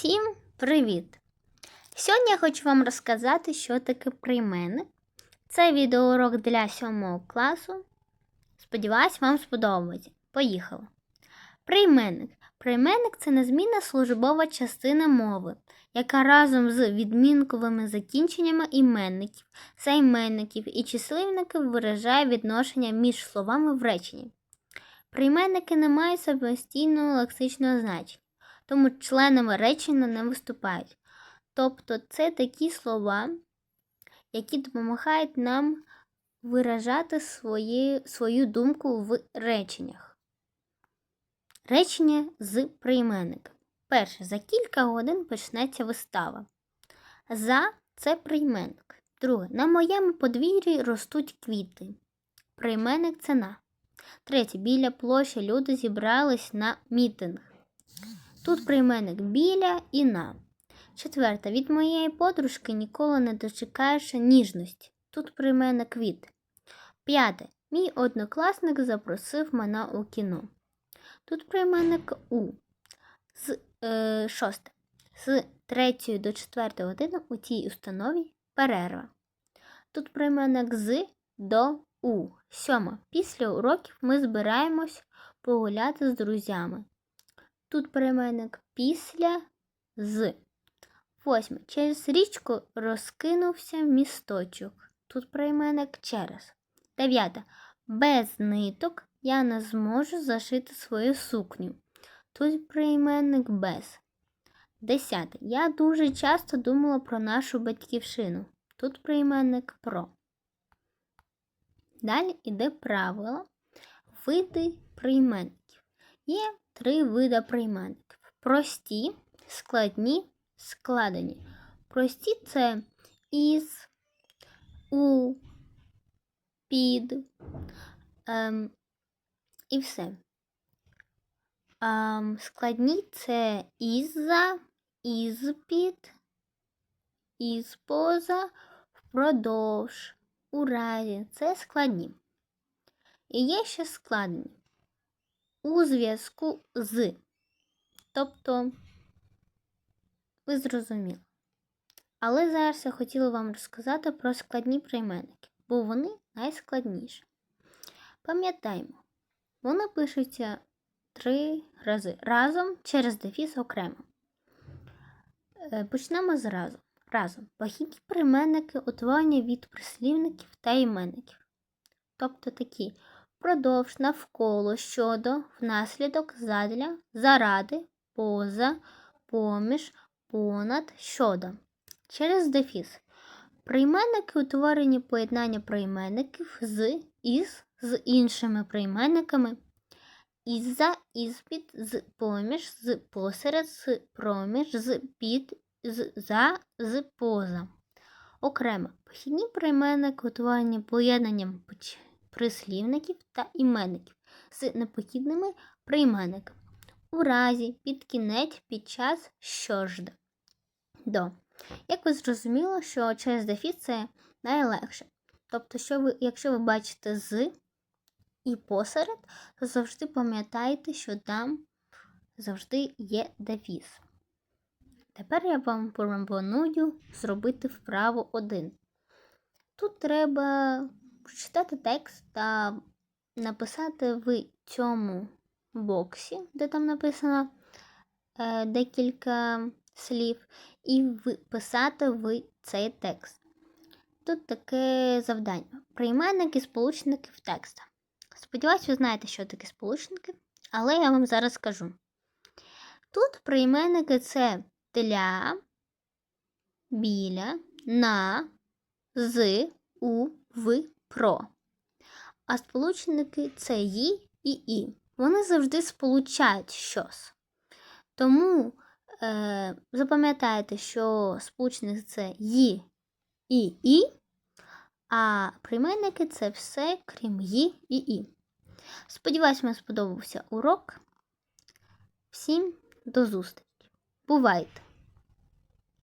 Всім привіт! Сьогодні я хочу вам розказати, що таке прийменник. Це відеоурок для 7 класу. Сподіваюсь, вам сподобається. Поїхали. Прийменник. Прийменник це незмінна службова частина мови, яка разом з відмінковими закінченнями іменників, займенників і числівників виражає відношення між словами в реченні. Прийменники не мають самостійного лексичного значення тому членами речення не виступають. Тобто це такі слова, які допомагають нам виражати свої, свою думку в реченнях. Речення з прийменника. Перше, за кілька годин почнеться вистава. За це прийменник. Друге, на моєму подвір'ї ростуть квіти. Прийменник це на. Третє, біля площі люди зібрались на мітинг. Тут прийменник біля і на. Четверта. Від моєї подружки ніколи не дочекаєшся ніжності. Тут прийменник від. П'яте. Мій однокласник запросив мене у кіно. Тут прийменник у. З, е, Шосте. З 3 до 4 години у цій установі перерва. Тут прийменник з до у. Сьома. Після уроків ми збираємось погуляти з друзями. Тут прийменник після з. Восьме. Через річку розкинувся місточок. Тут прийменник через. Дев'яте. Без ниток я не зможу зашити свою сукню. Тут прийменник без. Десяте. Я дуже часто думала про нашу батьківщину. Тут прийменник про. Далі йде правило види прийменників. Є три види прийменників: прості, складні, складені. Прості це із, у, під ем, і все. Ем, складні це ізза, із-під, із-поза, впродовж, у разі. Це складні. І є ще складені у зв'язку з. Тобто, ви зрозуміли. Але зараз я хотіла вам розказати про складні прийменники, бо вони найскладніші. Пам'ятаємо, вони пишуться три рази разом через дефіс окремо. Е, почнемо з разом. Разом. Похідні прийменники утворення від прислівників та іменників. Тобто такі Продовж навколо щодо, внаслідок, задля, заради, поза, поміж, понад, щодо. Через дефіс. Прийменники утворені поєднання прийменників з, із, з іншими прийменниками. Із-за, із-під, з поміж, з посеред, з проміж, з під, з за, з поза. Окремо. Похідні прийменники утворені поєднанням прислівників та іменників з непохідними прийменниками. У разі, під кінець, під час, що ж до. Як ви зрозуміли, що через дефіс це найлегше. Тобто, що ви, якщо ви бачите з і посеред, то завжди пам'ятайте, що там завжди є дефіс. Тепер я вам пропоную зробити вправу 1. Тут треба прочитати текст та написати в цьому боксі, де там написано е, декілька слів, і вписати в цей текст. Тут таке завдання. Прийменники сполучників текста. Сподіваюсь, ви знаєте, що таке сполучники, але я вам зараз скажу. Тут прийменники це для, біля, на, з, у, в, про. А сполучники це «ї» і І. Вони завжди сполучають щось. Тому е, запам'ятайте, що сполучник це «ї» і І, а прийменники це все, крім «ї» і І. Сподіваюсь, вам сподобався урок. Всім до зустрічі. Бувайте!